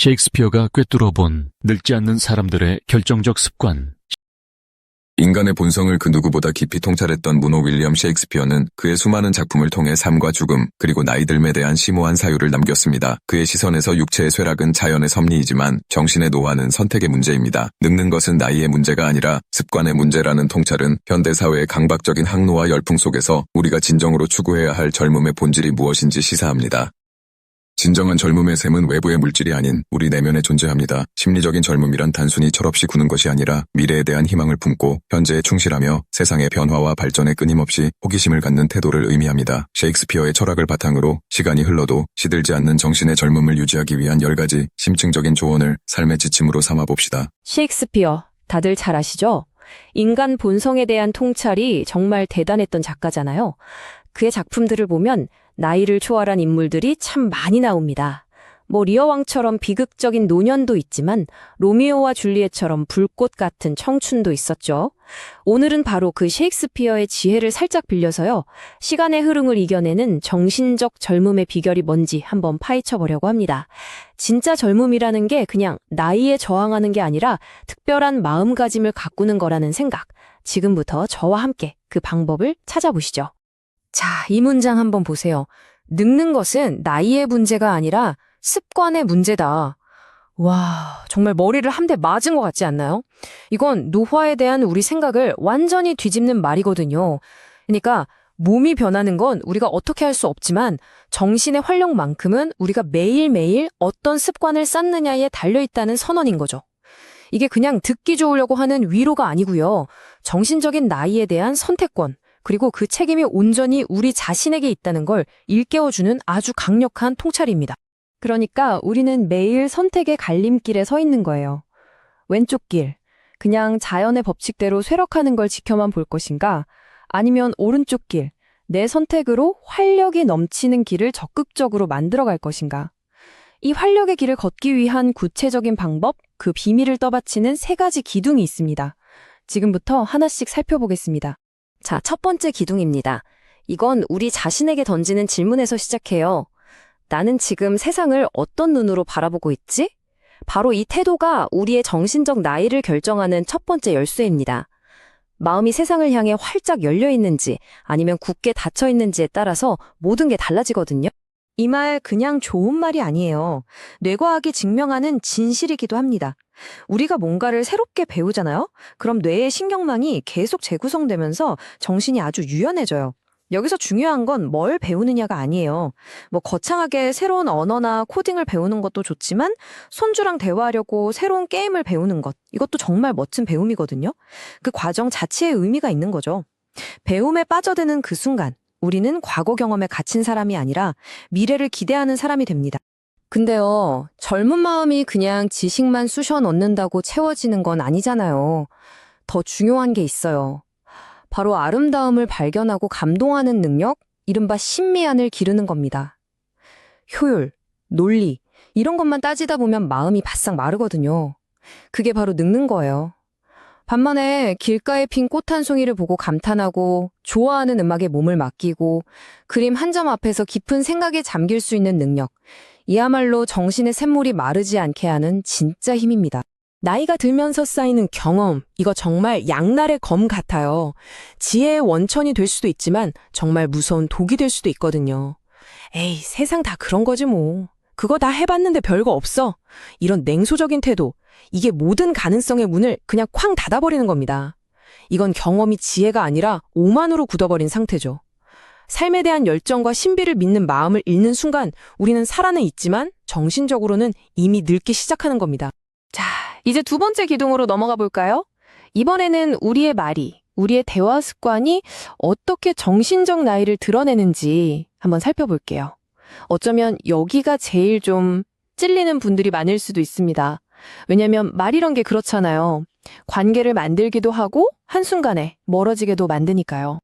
셰익스피어가 꿰뚫어본 늙지 않는 사람들의 결정적 습관. 인간의 본성을 그 누구보다 깊이 통찰했던 문호 윌리엄 셰익스피어는 그의 수많은 작품을 통해 삶과 죽음, 그리고 나이 들음에 대한 심오한 사유를 남겼습니다. 그의 시선에서 육체의 쇠락은 자연의 섭리이지만 정신의 노화는 선택의 문제입니다. 늙는 것은 나이의 문제가 아니라 습관의 문제라는 통찰은 현대사회의 강박적인 항노와 열풍 속에서 우리가 진정으로 추구해야 할 젊음의 본질이 무엇인지 시사합니다. 진정한 젊음의 샘은 외부의 물질이 아닌 우리 내면에 존재합니다. 심리적인 젊음이란 단순히 철없이 구는 것이 아니라 미래에 대한 희망을 품고 현재에 충실하며 세상의 변화와 발전에 끊임없이 호기심을 갖는 태도를 의미합니다. 셰익스피어의 철학을 바탕으로 시간이 흘러도 시들지 않는 정신의 젊음을 유지하기 위한 10가지 심층적인 조언을 삶의 지침으로 삼아봅시다. 셰익스피어, 다들 잘 아시죠? 인간 본성에 대한 통찰이 정말 대단했던 작가잖아요. 그의 작품들을 보면 나이를 초월한 인물들이 참 많이 나옵니다. 뭐 리어 왕처럼 비극적인 노년도 있지만 로미오와 줄리엣처럼 불꽃 같은 청춘도 있었죠. 오늘은 바로 그 셰익스피어의 지혜를 살짝 빌려서요. 시간의 흐름을 이겨내는 정신적 젊음의 비결이 뭔지 한번 파헤쳐 보려고 합니다. 진짜 젊음이라는 게 그냥 나이에 저항하는 게 아니라 특별한 마음가짐을 가꾸는 거라는 생각. 지금부터 저와 함께 그 방법을 찾아보시죠. 자, 이 문장 한번 보세요. 늙는 것은 나이의 문제가 아니라 습관의 문제다. 와, 정말 머리를 한 대 맞은 것 같지 않나요? 이건 노화에 대한 우리 생각을 완전히 뒤집는 말이거든요. 그러니까 몸이 변하는 건 우리가 어떻게 할 수 없지만 정신의 활력만큼은 우리가 매일매일 어떤 습관을 쌓느냐에 달려있다는 선언인 거죠. 이게 그냥 듣기 좋으려고 하는 위로가 아니고요. 정신적인 나이에 대한 선택권, 그리고 그 책임이 온전히 우리 자신에게 있다는 걸 일깨워주는 아주 강력한 통찰입니다. 그러니까 우리는 매일 선택의 갈림길에 서 있는 거예요. 왼쪽 길, 그냥 자연의 법칙대로 쇠락하는 걸 지켜만 볼 것인가? 아니면 오른쪽 길, 내 선택으로 활력이 넘치는 길을 적극적으로 만들어갈 것인가? 이 활력의 길을 걷기 위한 구체적인 방법, 그 비밀을 떠받치는 세 가지 기둥이 있습니다. 지금부터 하나씩 살펴보겠습니다. 자, 첫 번째 기둥입니다. 이건 우리 자신에게 던지는 질문에서 시작해요. 나는 지금 세상을 어떤 눈으로 바라보고 있지? 바로 이 태도가 우리의 정신적 나이를 결정하는 첫 번째 열쇠입니다. 마음이 세상을 향해 활짝 열려 있는지 아니면 굳게 닫혀 있는지에 따라서 모든 게 달라지거든요. 이 말 그냥 좋은 말이 아니에요. 뇌과학이 증명하는 진실이기도 합니다. 우리가 뭔가를 새롭게 배우잖아요? 그럼 뇌의 신경망이 계속 재구성되면서 정신이 아주 유연해져요. 여기서 중요한 건 뭘 배우느냐가 아니에요. 뭐 거창하게 새로운 언어나 코딩을 배우는 것도 좋지만 손주랑 대화하려고 새로운 게임을 배우는 것 이것도 정말 멋진 배움이거든요. 그 과정 자체에 의미가 있는 거죠. 배움에 빠져드는 그 순간 우리는 과거 경험에 갇힌 사람이 아니라 미래를 기대하는 사람이 됩니다. 근데요, 젊은 마음이 그냥 지식만 쑤셔 넣는다고 채워지는 건 아니잖아요. 더 중요한 게 있어요. 바로 아름다움을 발견하고 감동하는 능력, 이른바 신미안을 기르는 겁니다. 효율, 논리, 이런 것만 따지다 보면 마음이 바싹 마르거든요. 그게 바로 늙는 거예요. 반면에 길가에 핀 꽃 한 송이를 보고 감탄하고 좋아하는 음악에 몸을 맡기고 그림 한 점 앞에서 깊은 생각에 잠길 수 있는 능력. 이야말로 정신의 샘물이 마르지 않게 하는 진짜 힘입니다. 나이가 들면서 쌓이는 경험, 이거 정말 양날의 검 같아요. 지혜의 원천이 될 수도 있지만 정말 무서운 독이 될 수도 있거든요. 에이, 세상 다 그런 거지 뭐. 그거 다 해봤는데 별거 없어. 이런 냉소적인 태도, 이게 모든 가능성의 문을 그냥 쾅 닫아버리는 겁니다. 이건 경험이 지혜가 아니라 오만으로 굳어버린 상태죠. 삶에 대한 열정과 신비를 믿는 마음을 잃는 순간 우리는 살아는 있지만 정신적으로는 이미 늙기 시작하는 겁니다. 자, 이제 두 번째 기둥으로 넘어가 볼까요? 이번에는 우리의 말이, 우리의 대화 습관이 어떻게 정신적 나이를 드러내는지 한번 살펴볼게요. 어쩌면 여기가 제일 좀 찔리는 분들이 많을 수도 있습니다. 왜냐면 말이란 게 그렇잖아요. 관계를 만들기도 하고 한순간에 멀어지게도 만드니까요.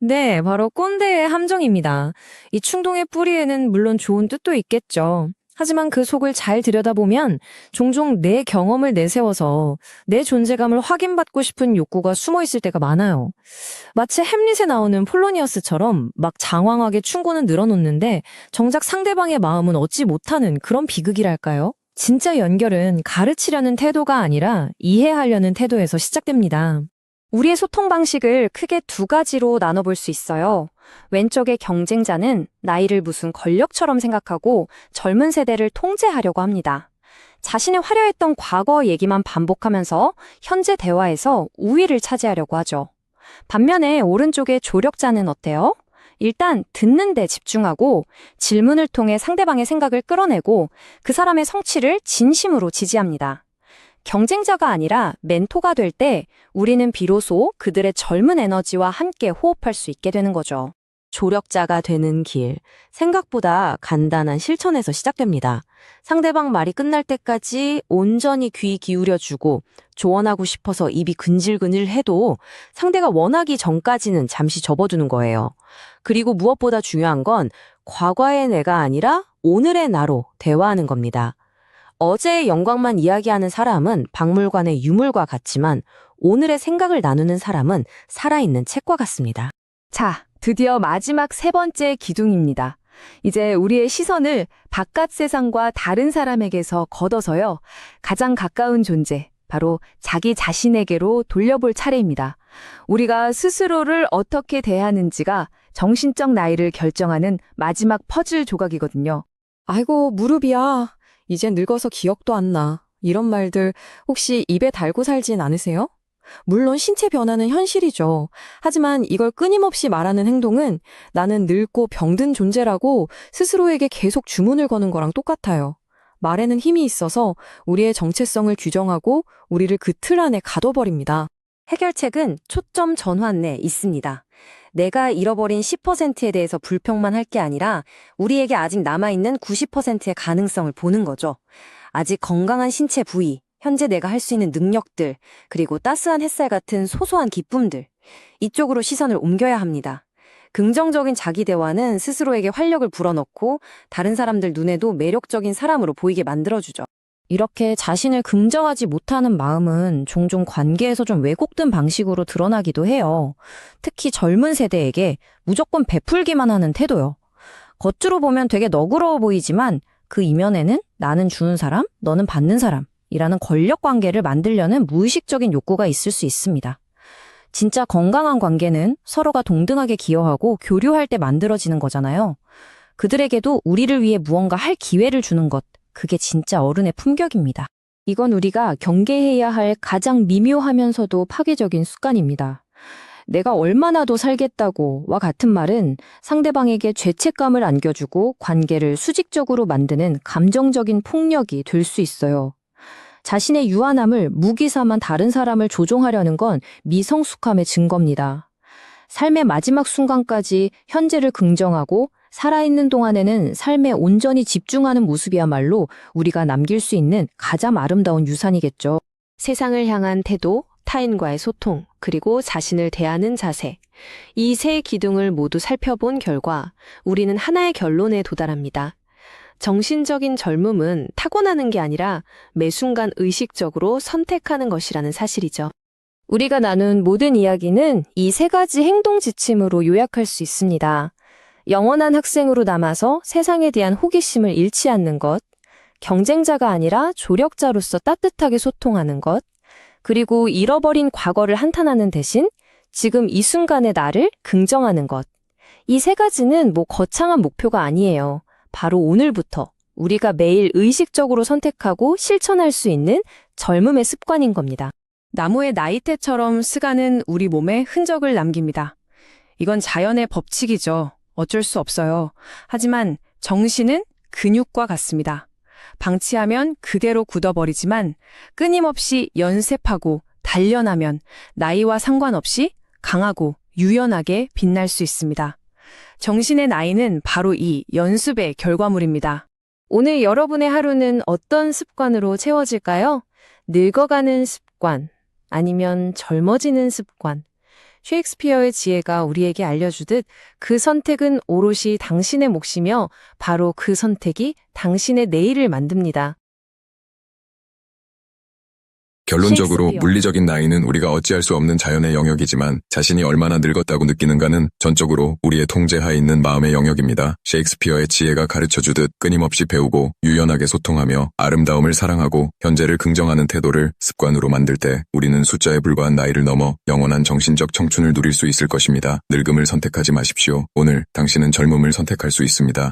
네, 바로 꼰대의 함정입니다. 이 충동의 뿌리에는 물론 좋은 뜻도 있겠죠. 하지만 그 속을 잘 들여다보면 종종 내 경험을 내세워서 내 존재감을 확인받고 싶은 욕구가 숨어 있을 때가 많아요. 마치 햄릿에 나오는 폴로니어스처럼 막 장황하게 충고는 늘어놓는데 정작 상대방의 마음은 얻지 못하는 그런 비극이랄까요? 진짜 연결은 가르치려는 태도가 아니라 이해하려는 태도에서 시작됩니다. 우리의 소통 방식을 크게 두 가지로 나눠볼 수 있어요. 왼쪽의 경쟁자는 나이를 무슨 권력처럼 생각하고 젊은 세대를 통제하려고 합니다. 자신의 화려했던 과거 얘기만 반복하면서 현재 대화에서 우위를 차지하려고 하죠. 반면에 오른쪽의 조력자는 어때요? 일단 듣는 데 집중하고 질문을 통해 상대방의 생각을 끌어내고 그 사람의 성취를 진심으로 지지합니다. 경쟁자가 아니라 멘토가 될 때 우리는 비로소 그들의 젊은 에너지와 함께 호흡할 수 있게 되는 거죠. 조력자가 되는 길. 생각보다 간단한 실천에서 시작됩니다. 상대방 말이 끝날 때까지 온전히 귀 기울여주고 조언하고 싶어서 입이 근질근질 해도 상대가 원하기 전까지는 잠시 접어두는 거예요. 그리고 무엇보다 중요한 건 과거의 내가 아니라 오늘의 나로 대화하는 겁니다. 어제의 영광만 이야기하는 사람은 박물관의 유물과 같지만 오늘의 생각을 나누는 사람은 살아있는 책과 같습니다. 자, 드디어 마지막 세 번째 기둥입니다. 이제 우리의 시선을 바깥 세상과 다른 사람에게서 걷어서요. 가장 가까운 존재, 바로 자기 자신에게로 돌려볼 차례입니다. 우리가 스스로를 어떻게 대하는지가 정신적 나이를 결정하는 마지막 퍼즐 조각이거든요. 아이고, 무릎이야. 이제 늙어서 기억도 안 나. 이런 말들 혹시 입에 달고 살진 않으세요? 물론 신체 변화는 현실이죠. 하지만 이걸 끊임없이 말하는 행동은 나는 늙고 병든 존재라고 스스로에게 계속 주문을 거는 거랑 똑같아요. 말에는 힘이 있어서 우리의 정체성을 규정하고 우리를 그 틀 안에 가둬버립니다. 해결책은 초점 전환에 있습니다. 내가 잃어버린 10%에 대해서 불평만 할 게 아니라 우리에게 아직 남아있는 90%의 가능성을 보는 거죠. 아직 건강한 신체 부위, 현재 내가 할 수 있는 능력들, 그리고 따스한 햇살 같은 소소한 기쁨들. 이쪽으로 시선을 옮겨야 합니다. 긍정적인 자기 대화는 스스로에게 활력을 불어넣고 다른 사람들 눈에도 매력적인 사람으로 보이게 만들어주죠. 이렇게 자신을 긍정하지 못하는 마음은 종종 관계에서 좀 왜곡된 방식으로 드러나기도 해요. 특히 젊은 세대에게 무조건 베풀기만 하는 태도요. 겉으로 보면 되게 너그러워 보이지만 그 이면에는 나는 주는 사람, 너는 받는 사람이라는 권력 관계를 만들려는 무의식적인 욕구가 있을 수 있습니다. 진짜 건강한 관계는 서로가 동등하게 기여하고 교류할 때 만들어지는 거잖아요. 그들에게도 우리를 위해 무언가 할 기회를 주는 것, 그게 진짜 어른의 품격입니다. 이건 우리가 경계해야 할 가장 미묘하면서도 파괴적인 습관입니다. 내가 얼마나 더 살겠다고와 같은 말은 상대방에게 죄책감을 안겨주고 관계를 수직적으로 만드는 감정적인 폭력이 될 수 있어요. 자신의 유한함을 무기 삼아 다른 사람을 조종하려는 건 미성숙함의 증거입니다. 삶의 마지막 순간까지 현재를 긍정하고 살아있는 동안에는 삶에 온전히 집중하는 모습이야말로 우리가 남길 수 있는 가장 아름다운 유산이겠죠. 세상을 향한 태도, 타인과의 소통, 그리고 자신을 대하는 자세. 이 세 기둥을 모두 살펴본 결과 우리는 하나의 결론에 도달합니다. 정신적인 젊음은 타고나는 게 아니라 매 순간 의식적으로 선택하는 것이라는 사실이죠. 우리가 나눈 모든 이야기는 이 세 가지 행동 지침으로 요약할 수 있습니다. 영원한 학생으로 남아서 세상에 대한 호기심을 잃지 않는 것, 경쟁자가 아니라 조력자로서 따뜻하게 소통하는 것, 그리고 잃어버린 과거를 한탄하는 대신 지금 이 순간의 나를 긍정하는 것. 이 세 가지는 뭐 거창한 목표가 아니에요. 바로 오늘부터 우리가 매일 의식적으로 선택하고 실천할 수 있는 젊음의 습관인 겁니다. 나무의 나이테처럼 스가는 우리 몸에 흔적을 남깁니다. 이건 자연의 법칙이죠. 어쩔 수 없어요. 하지만 정신은 근육과 같습니다. 방치하면 그대로 굳어버리지만 끊임없이 연습하고 단련하면 나이와 상관없이 강하고 유연하게 빛날 수 있습니다. 정신의 나이는 바로 이 연습의 결과물입니다. 오늘 여러분의 하루는 어떤 습관으로 채워질까요? 늙어가는 습관, 아니면 젊어지는 습관. 셰익스피어의 지혜가 우리에게 알려주듯 그 선택은 오롯이 당신의 몫이며 바로 그 선택이 당신의 내일을 만듭니다. 결론적으로. 물리적인 나이는 우리가 어찌할 수 없는 자연의 영역이지만 자신이 얼마나 늙었다고 느끼는가는 전적으로 우리의 통제하에 있는 마음의 영역입니다. 셰익스피어의 지혜가 가르쳐주듯 끊임없이 배우고 유연하게 소통하며 아름다움을 사랑하고 현재를 긍정하는 태도를 습관으로 만들 때 우리는 숫자에 불과한 나이를 넘어 영원한 정신적 청춘을 누릴 수 있을 것입니다. 늙음을 선택하지 마십시오. 오늘 당신은 젊음을 선택할 수 있습니다.